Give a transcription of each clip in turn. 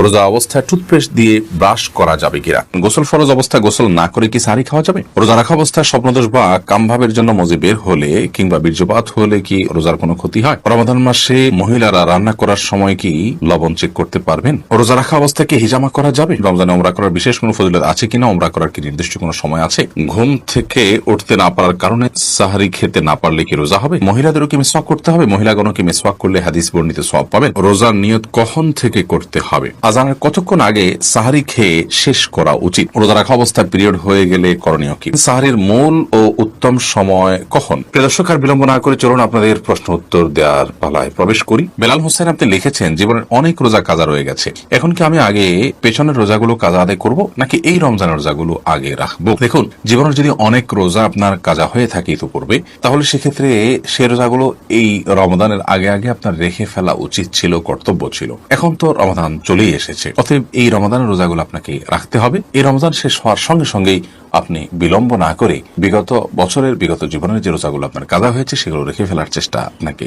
রোজা অবস্থায় টুথপেস্ট দিয়ে ব্রাশ করা যাবে কিনা? গোসল ফরজ অবস্থায় গোসল না করে কি সারি খাওয়া যাবে? রোজা রাখা অবস্থায় স্বপ্নদোষ বা কামভাবের জন্য মজে বের হলে কিংবা বীর্যপাত হলে কি রোজার কোনো ক্ষতি হয়? রমাদান মাসে মহিলারা রান্না করার সময় কি লবণ চেক করতে পারবেন? রোজা রাখা অবস্থায় কি হিজামা করা যাবে? রমজানে ওমরা করার বিশেষ কোনো ফজিলত আছে কিনা? ওমরা করার কি নির্দিষ্ট কোনো সময় আছে? ঘুম থেকে উঠতে না পারার কারণে সাহারি খেতে না পারলে কি রোজা হবে? মহিলাদেরও কি মেসওয়াক করতে হবে? মহিলাগণ কি মেসওয়াক করলে হাদিস বর্ণিত সব পাবেন? রোজার নিয়ত কখন থেকে করতে হবে? আজানের কতক্ষণ আগে সাহারি খেয়ে শেষ করা উচিত? রোজা রাখা অবস্থায় পিরিয়ড হয়ে গেলে করণীয় কি? সাহারির মূল ও উত্তম সময় কখন? প্রিয় দর্শক, আর বিলম্ব না করে চলুন আপনাদের প্রশ্ন উত্তর দেওয়ার পালায় প্রবেশ করি। বেলাল হোসেন, আপনি লিখেছেন, জীবনের অনেক রোজা কাজা রয়ে গেছে। এখন কি আমি আগে পেছনের রোজাগুলো কাজা আদায় করব, নাকি এই রমজানের রোজাগুলো আগে রাখব? দেখুন, জীবনের যদি অনেক রোজা আপনার কাজা হয়ে থাকে তো করবে তাহলে সেক্ষেত্রে সে রোজাগুলো এই রমদানের আগে আগে আপনার রেখে ফেলা উচিত ছিল, কর্তব্য ছিল। এখন তো রমাদান চলেই এসেছে। অতএব এই রমাদানের রোজাগুলো আপনাকে রাখতে হবে। এই রমজান শেষ হওয়ার সঙ্গে সঙ্গেই আপনি বিলম্ব না করে বিগত বছরের, বিগত জীবনের যে রোজাগুলো আপনার কাজা হয়েছে, সেগুলো রেখে ফেলার চেষ্টা আপনাকে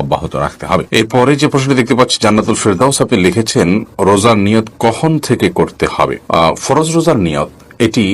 অব্যাহত রাখতে হবে। এরপরে যে প্রশ্ন দেখতে পাচ্ছি, জান্নাতুল ফেরদাউস আপনি লিখেছেন, রোজার নিয়ত কখন থেকে করতে হবে? ফরজ রোজার নিয়ত, এটি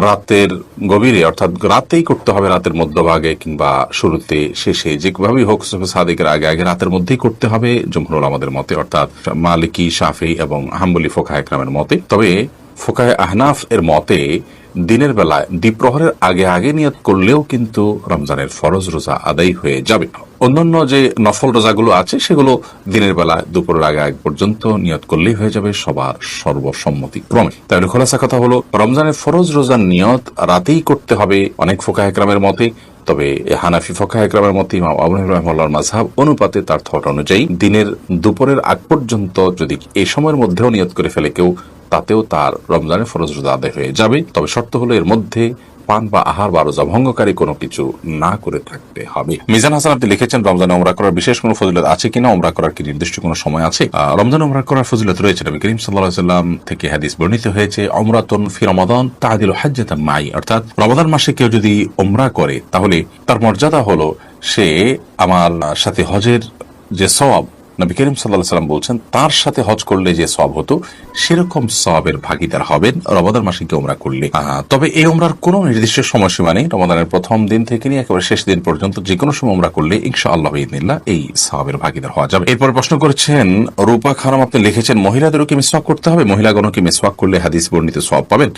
রাতের গভীরে, অর্থাৎ রাতেই করতে হবে, রাতের মধ্যভাগে কিংবা শুরুতে, শেষে যেভাবেই হোক সাদেকের আগে আগে রাতের মধ্যেই করতে হবে, জমহুরুল আমাদের মতে, অর্থাৎ মালিকি, শাফি এবং হাম্বলি ফোকা একরামের মতে। তবে ফোকায় আহনাফ এর মতে দিনের বেলায় দ্বীপ্রহরের আগে আগে নিয়ত করলেও কিন্তু রমজানের ফরজ রোজা আদায় হয়ে যাবে। অন্যান্য যে নফল রোজাগুলো আছে, সেগুলো দিনের বেলা দুপুরের আগে আগ পর্যন্ত নিয়ত করলেই হয়ে যাবে সবার সর্বসম্মতি ক্রমে। তাহলে খোলাসা কথা হলো, রমজানের ফরজ রোজার নিয়ত রাতেই করতে হবে অনেক ফোকা একরামের মতে তবে হানাফি ফোকা একরামের মতে ইমাম আবু রহমাল্লাহর মাঝহাব অনুপাতে তার থট অনুযায়ী দিনের দুপুরের আগ পর্যন্ত যদি এই সময়ের মধ্যেও নিয়ত করে ফেলে কেউ তাতেও তার রমজানের ফরজ রোজা আদায় হয়ে যাবে। তবে শর্ত হলো এর মধ্যে পান বা আহার বা রোজা ভঙ্গকারী কোনো কিছু না করে থাকতে হবে। মিজান হাসান, আপনি লিখেছেন, রমজানে ওমরা করার বিশেষ কোনো ফজিলত আছে কিনা? ওমরা করার কি নির্দিষ্ট কোনো সময় আছে? রমজানে ওমরা করার ফজিলত রয়েছে। নবী করিম সাল্লাহ সাল্লাম থেকে হাদিস বর্ণিত হয়েছে অমরাতন ফি রমাদান তাহাদিল হাজ্জাতা মাই। অর্থাৎ রমাদান মাসে কেউ যদি ওমরা করে, তাহলে তার মর্যাদা হলো সে আমার সাথে হজের যে সওয়াব নবী করিম সাল্লাহ সাল্লাম বলছেন, তার সাথে হজ করলে যে সব হতো, সেরকম সবের ভাগিদার হবেন, রমাদান মাসে কি ওমরা করলে। তবে এই ওমরার কোনো নির্দিষ্ট সময়সীমা নেই। রমাদানের প্রথম দিন থেকে নিয়ে একেবারে শেষ দিন পর্যন্ত যে কোনো সময় ওমরা করলে ইনশা আল্লাহ ইদিনিল্লাহ এই সবের ভাগিদার হওয়া যাবে। এরপর প্রশ্ন করেছেন, রূপা খানম আপনি লিখেছেন, মহিলাদেরও কি মিসওয়াক করতে হবে? মহিলাগণও কি মিসওয়াক করলে হাদিস বর্ণিত সব পাবেন?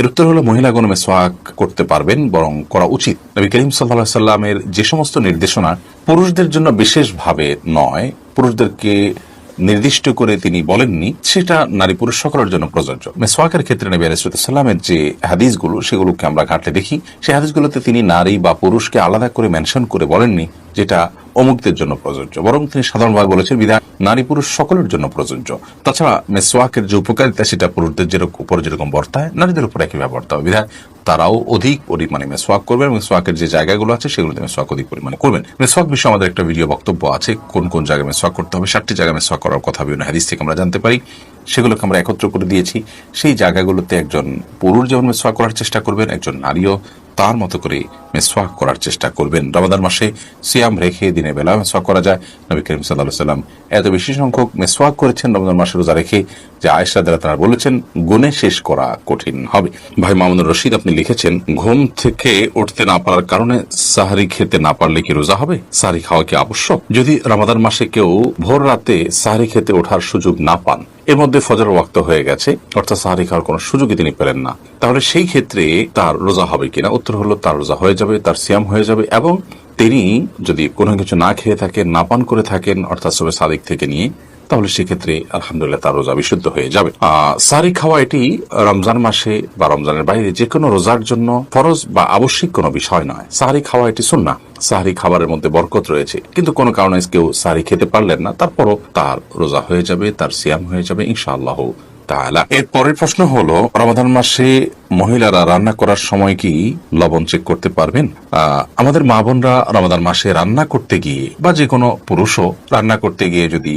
এর উত্তর হলো, মহিলাগণ মিসওয়াক করতে পারবেন, বরং করা উচিত। নবী করিম সাল্লাহ সাল্লামের যে সমস্ত নির্দেশনা পুরুষদের জন্য বিশেষভাবে নয় পুরুষদেরকে নির্দিষ্ট করে তিনি বলেননি, সেটা নারী পুরুষ সকলের জন্য প্রযোজ্য। মেসওয়াকের ক্ষেত্রে নবী আলাইসাল্লামের যে হাদিসগুলো, সেগুলোকে আমরা ঘাটলে দেখি। সেই হাদিসগুলোতে তিনি নারী বা পুরুষকে আলাদা করে মেনশন করে বলেননি যেটা অমুকদের জন্য প্রযোজ্য। বরং তিনি সাধারণভাবে বলেছেন, বিধান নারী পুরুষ সকলের জন্য প্রযোজ্য। তাছাড়া মেসোয়াকের যে উপকারিতা, সেটা পুরুষদের যেরকম উপর যেরকম বর্তায়, নারীদের উপর একইভাবে বর্তাবে বিধায় তারাও অধিক পরিমাণে মেসোয়াক করবেন মেসওয়াকের যে জায়গাগুলো আছে, সেগুলোতে মেসওয়াক অধিক পরিমাণে করবেন। মেসওয়াক বিষয়ে আমাদের একটা ভিডিও বক্তব্য আছে, কোন কোন জায়গায় মেসওয়াক করতে হবে ষাটটি জায়গায় মেসওয়াক করার কথা বিভিন্ন হাদিস থেকে আমরা জানতে পারি। সেগুলোকে আমরা একত্র করে দিয়েছি। সেই জায়গাগুলোতে একজন পুরুষ যেমন মেসওয়াক করার চেষ্টা করবেন, একজন নারীও তার মতো করে মেসওয়াক করার চেষ্টা করবেন। রমাদান মাসে সিয়াম রেখে দিনের বেলা মেসওয়াক করা যায়। নবী করিম সাল্লাহ সাল্লাম এত বেশি সংখ্যক মেসওয়াক করেছেন রমজান মাসে রোজা রেখে যে আয়সা দ্বারা তারা বলেছেন, গুণে শেষ করা কঠিন হবে। ভাই মামুনুর রশিদ, আপনি লিখেছেন, ঘুম থেকে উঠতে না পারার কারণে সাহারি খেতে না পারলে কি রোজা হবে? সাহারি খাওয়া কি আবশ্যক? যদি রমাদান মাসে কেউ ভোর রাতে সাহারি খেতে ওঠার সুযোগ না পান এর মধ্যে ফজর ওয়াক্ত হয়ে গেছে, অর্থাৎ সাহারি খাওয়ার কোনো সুযোগই তিনি পেলেন না। তাহলে সেই ক্ষেত্রে তার রোজা হবে কিনা? উত্তর হলো, তার রোজা হয়ে যাবে, তার সিয়াম হয়ে যাবে এবং তিনি যদি কোনো কিছু না খেয়ে থাকেন না পান করে থাকেন, অর্থাৎ সবে সাদিক থেকে নিয়ে তাহলে সেক্ষেত্রে আলহামদুলিল্লাহ তার রোজা বিশুদ্ধ হয়ে যাবে। সারি খাওয়া এটি রমজান মাসে বা রমজানের বাইরে যে কোনো রোজার জন্য ফরজ বা আবশ্যিক কোনো বিষয় নয়। সাহারি খাওয়া এটি সুন্না সাহারি খাবারের মধ্যে বরকত রয়েছে। কিন্তু কোনো কারণে কেউ সাহারি খেতে পারলেন না, তারপরও তার রোজা হয়ে যাবে, তার সিয়াম হয়ে যাবে ইনশাআল্লাহ তাআলা। এর পরের প্রশ্ন হলো রমাদান মাসে মহিলারা রান্না করার সময় কি লবণ চেক করতে পারবেন? আমাদের মা বোনরা রমাদান মাসে রান্না করতে গিয়ে বা যে কোনো পুরুষও রান্না করতে গিয়ে যদি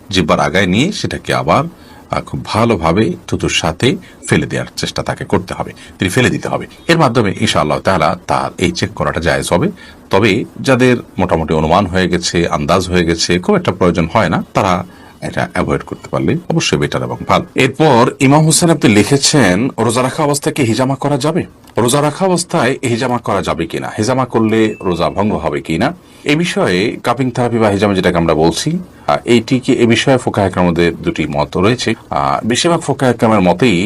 জিব্বার আগায় নিয়ে সেটাকে আবার খুব ভালোভাবে থুতুর সাথে ফেলে দেওয়ার চেষ্টা তাকে করতে হবে। তিনি ফেলে দিতে হবে। এর মাধ্যমে ইনশাআল্লাহ তাআলা তার এই চেক করাটা জায়েজ হবে। তবে যাদের মোটামুটি অনুমান হয়ে গেছে, আন্দাজ হয়ে গেছে, খুব একটা প্রয়োজন হয় না, তারা এটা অ্যাভয়েড করতে পারলে অবশ্যই বেটার এবং ভালো। এরপর ইমাম হোসেন আপনি লিখেছেন, রোজা রাখা অবস্থায় কি হিজামা করা যাবে? রোজা রাখা অবস্থায় হিজামা করা যাবে কিনা? হিজামা করলে রোজা ভঙ্গ হবে কিনা? এই বিষয়ে কাপিং থেরাপি বা হিজামা যেটাকে আমরা বলছি এইটিকে এ বিষয়ে ফোকা একরামের মধ্যে দুটি মত রয়েছে? বেশিরভাগ ফোকা একরামের মতেই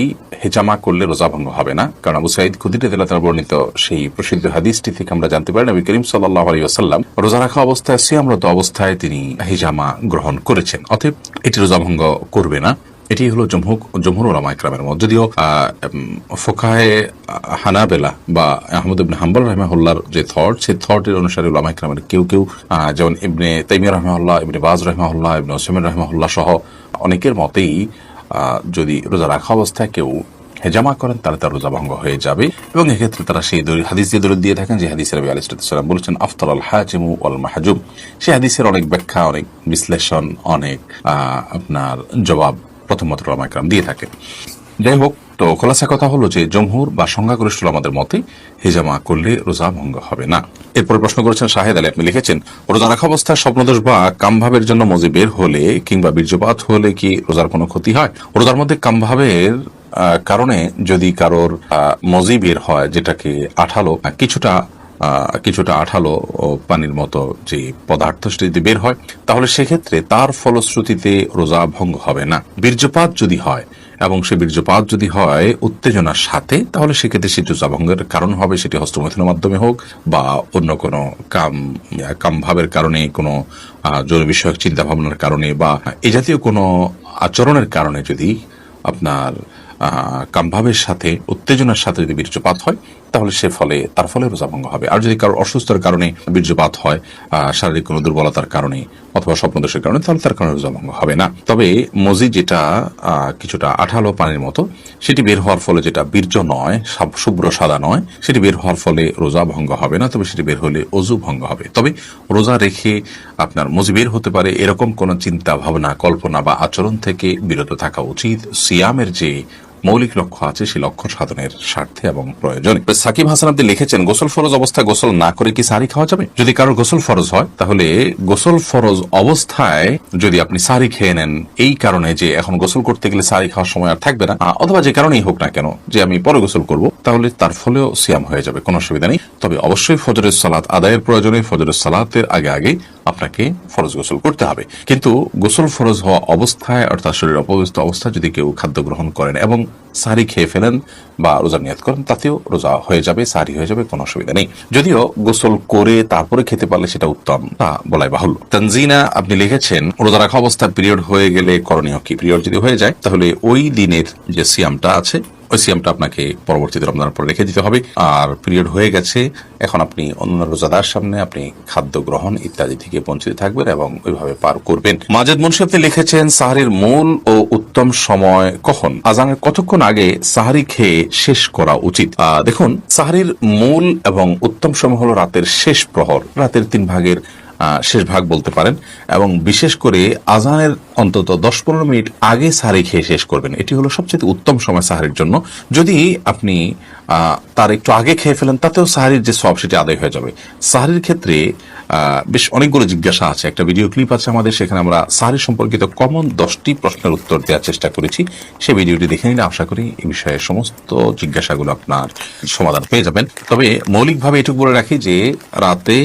হেজামা করলে রোজা ভঙ্গ হবে না। কারণ আবু সাইদ তেলা তার বর্ণিত সেই প্রসিদ্ধ হাদিসটি থেকে আমরা জানতে পারি, নবী করিম সাল্লাহ আলী আসাল্লাম রোজা রাখা অবস্থায়, সিয়ামরত অবস্থায় তিনি হিজামা গ্রহণ করেছেন। অতএব এটি রোজা ভঙ্গ করবে না। এটি হলো জমহুক, জমহুর ওলামা ইকরামের মত। যদিও ফোকাহে হানাবেলা বা আহমদ ইবনে হাম্বল রহমাহুল্লাহর যে থট সেই থটের অনুসারে ওলামা ইকরামের কেউ কেউ যেমন ইবনে তাইমিয়া রহমাহুল্লাহ, ইবনে বাজ রহমাহুল্লাহ, ইবনে ওসমান রহমাহুল্লাহ সহ অনেকের মতেই যদি রোজা রাখা অবস্থায় কেউ হেজামা করেন, তাহলে তার রোজা ভঙ্গ হয়ে যাবে। এবং এক্ষেত্রে তারা সেই হাদিস দিয়ে দলিল দিয়ে থাকেন যে হাদিসের নবী আলাইসালাম বলেছেন আফতর আল হাজিমু আল মাহাজুম। সেই হাদিসের অনেক ব্যাখ্যা, অনেক বিশ্লেষণ, অনেক আপনার জবাব প্রথমত রমাইকরাম দিয়ে থাকেন যাই হোক, তো খোলাসা কথা হলো যে, জমহুর বা সংখ্যাগরিষ্ঠ আমাদের মতে হেজামা করলে রোজা ভঙ্গ হবে না। এরপর প্রশ্ন করেছেন শাহেদ আলী। আপনি লিখেছেন, রোজা রাখা অবস্থায় স্বপ্নদোষ বা কামভাবের জন্য মজি বের হলে কিংবা বীর্যপাত হলে কি রোজার কোনো ক্ষতি হয়? রোজার মধ্যে কামভাবের কারণে যদি কারোর মজি বের হয়, যেটাকে আঠালো, কিছুটা কিছুটা আঠালো পানির মতো যে পদার্থ সেটা যদি বের হয়, তাহলে সেক্ষেত্রে তার ফলশ্রুতিতে রোজা ভঙ্গ হবে না। বীর্যপাত যদি হয়, এবং সে বীর্যপাত যদি হয় উত্তেজনার সাথে, তাহলে সেক্ষেত্রে সেটি রোজা ভঙ্গের কারণ হবে সেটি হস্তমৈথুনের মাধ্যমে হোক বা অন্য কোনো কাম কাম ভাবের কারণে, কোনো জরুরি বিষয়ক চিন্তা ভাবনার কারণে বা এ জাতীয় কোনো আচরণের কারণে যদি আপনার কামভাবের সাথে, উত্তেজনার সাথে যদি বীর্যপাত হয় তাহলে সে ফলে, তার ফলে রোজা ভঙ্গ হবে। আর যদি কারও অসুস্থতার কারণে বীর্যপাত হয় শারীরিক কোনো দুর্বলতার কারণে অথবা স্বপ্নদোষের কারণে, তাহলে তার কারণে রোজা ভঙ্গ হবে না। তবে মজি যেটা কিছুটা আঠালো পানির মতো, সেটি বের হওয়ার ফলে যেটা বীর্য নয় শুভ্র সাদা নয়, সেটি বের হওয়ার ফলে রোজা ভঙ্গ হবে না, তবে সেটি বের হলে অজু ভঙ্গ হবে। তবে রোজা রেখে আপনার মজি বের হতে পারে, এরকম কোন চিন্তা, ভাবনা, কল্পনা বা আচরণ থেকে বিরত থাকা উচিত। সিয়ামের যে মৌলিক লক্ষ্য আছে, সেই লক্ষ্য সাধনের স্বার্থে এবং প্রয়োজনে। সাকিব হাসান আপনি লিখেছেন, গোসল ফরজ অবস্থায় গোসল না করে কি সারি খাওয়া যাবে? যদি কারোর গোসল ফরজ হয়, তাহলে গোসল ফরজ অবস্থায় যদি আপনি সারি খেয়ে নেন, এই কারণে যে এখন গোসল করতে গেলে সারি খাওয়ার সময় আর থাকবে না অথবা যে কারণেই হোক না কেন, যে আমি পরে গোসল করব, তাহলে তার ফলেও সিয়াম হয়ে যাবে, কোনো অসুবিধা নেই। তবে অবশ্যই ফজরের সালাত আদায়ের প্রয়োজনে, ফজরের সালাতের আগে আগে আপনাকে ফরজ গোসল করতে হবে। কিন্তু গোসল ফরজ হওয়া অবস্থায় অর্থাৎ শরীর অপবিত্র অবস্থায় যদি কেউ খাদ্য গ্রহণ করেন এবং সারি খেয়ে ফেলেন বা রোজা নিয়াত করেন, তাতেও রোজা হয়ে যাবে, সারি হয়ে যাবে, কোনো অসুবিধা নেই। যদিও গোসল করে তারপরে খেতে পারলে সেটা উত্তম, তা বলাই বাহুল্য। তানজিনা আপনি লিখেছেন, রোজা রাখা অবস্থা পিরিয়ড হয়ে গেলে করণীয় কি? পিরিয়ড যদি হয়ে যায়, তাহলে ওই দিনের যে সিয়ামটা আছে ওই আপনাকে পরবর্তীতে রমজানের পরে রেখে দিতে হবে। আর পিরিয়ড হয়ে গেছে, এখন আপনি অন্য রোজাদার সামনে আপনি খাদ্য গ্রহণ ইত্যাদি থেকে বঞ্চিত থাকবেন এবং ওইভাবে পার করবেন। মাজেদ মুন্সি আপনি লিখেছেন, সাহারির মূল ও উত্তম সময় কখন? আজানের কতক্ষণ আগে সাহারি খেয়ে শেষ করা উচিত? দেখুন, সাহারির মূল এবং উত্তম সময় হলো রাতের শেষ প্রহর। রাতের তিন ভাগের শেষ ভাগ বলতে পারেন। এবং বিশেষ করে আজানের অন্তত দশ পনেরো মিনিট আগে সাহারি খেয়ে শেষ করবেন। এটি হলো সবচেয়ে উত্তম সময় সাহারির জন্য। যদি আপনি তার একটু আগে খেয়ে ফেলেন, তাতেও সাহারির যে সব সেটি আদায় হয়ে যাবে। সাহারির ক্ষেত্রে বেশ অনেকগুলো জিজ্ঞাসা আছে। একটা ভিডিও ক্লিপ আছে আমাদের, সেখানে আমরা সাহারি সম্পর্কিত কমন দশটি প্রশ্নের উত্তর দেওয়ার চেষ্টা করেছি। সেই ভিডিওটি দেখে নিলে আশা করি এই বিষয়ে সমস্ত জিজ্ঞাসাগুলো আপনার সমাধান পেয়ে যাবেন তবে মৌলিকভাবে এটুকু বলে রাখি যে, রাতে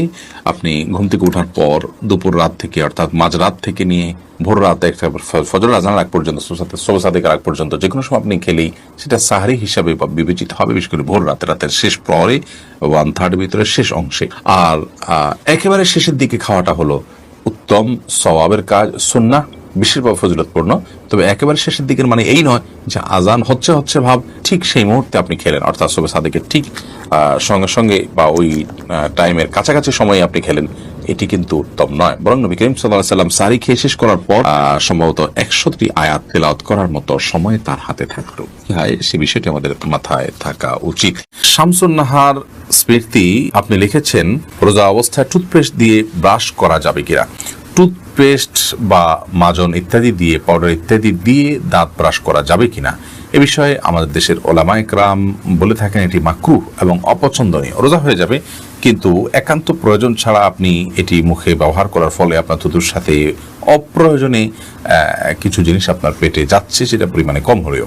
আপনি ঘুম থেকে ওঠার পর, দুপুর রাত থেকে, অর্থাৎ মাঝরাত থেকে নিয়ে ভোর রাতে একটা ফজর আজান আগ পর্যন্ত সোসাতে সোসাদিকের আগ পর্যন্ত যে কোনো সময় আপনি খেলেই সেটা সাহারি হিসাবে বিবেচিত হবে, বিশেষ করে ভোর রাতে রাতের শেষ পরে ওয়ান থার্ড ভিতরে শেষ অংশে। আর একেবারে শেষের দিকে খাওয়াটা হলো উত্তম স্বভাবের কাজ সুন্না বিশেষভাবে ফজিলতপূর্ণ। তবে একেবারে শেষের দিকের মানে এই নয় যে আজান হচ্ছে হচ্ছে ভাব, ঠিক সেই মুহূর্তে আপনি খেলেন। অর্থাৎ সবে সাদেকের ঠিক সঙ্গে সঙ্গে বা ওই টাইমের কাছাকাছি সময়ে আপনি খেলেন, এটি কিন্তু উত্তম নয়। বরং নবী করিম সাল্লাহ সাল্লাম সারি খেয়ে শেষ করার পর সম্ভবত একশোটি আয়াত তেলাওয়াত করার মতো সময় তার হাতে থাকল। হয়, সে বিষয়টি আমাদের মাথায় থাকা উচিত। শামসুন নাহার স্মৃতি আপনি লিখেছেন, রোজা অবস্থায় টুথপেস্ট দিয়ে ব্রাশ করা যাবে কিনা? টুথপেস্ট বা মাজন ইত্যাদি দিয়ে পাউডার ইত্যাদি দিয়ে দাঁত ব্রাশ করা যাবে কিনা, এ বিষয়ে আমাদের দেশের ওলামাইকরাম বলে থাকেন এটি মাকরু এবং অপছন্দনীয়। রোজা হয়ে যাবে, কিন্তু একান্ত প্রয়োজন ছাড়া আপনি এটি মুখে ব্যবহার করার ফলে আপনার থুতুর সাথে অপ্রয়োজনে কিছু জিনিস আপনার পেটে যাচ্ছে, সেটা পরিমাণে কম হলেও।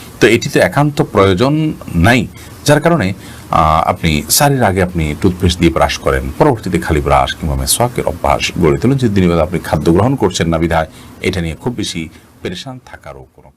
তো এটিতে একান্ত প্রয়োজন নাই, যার কারণে আপনি সারির আগে আপনি টুথপেস্ট দিয়ে ব্রাশ করেন, পরবর্তীতে খালি ব্রাশ কিংবা মেসওয়াকের অভ্যাস গড়ে তোলেন। যে আপনি খাদ্য গ্রহণ করছেন না বিধায়, এটা নিয়ে খুব বেশি পেরেশান থাকারও কোনো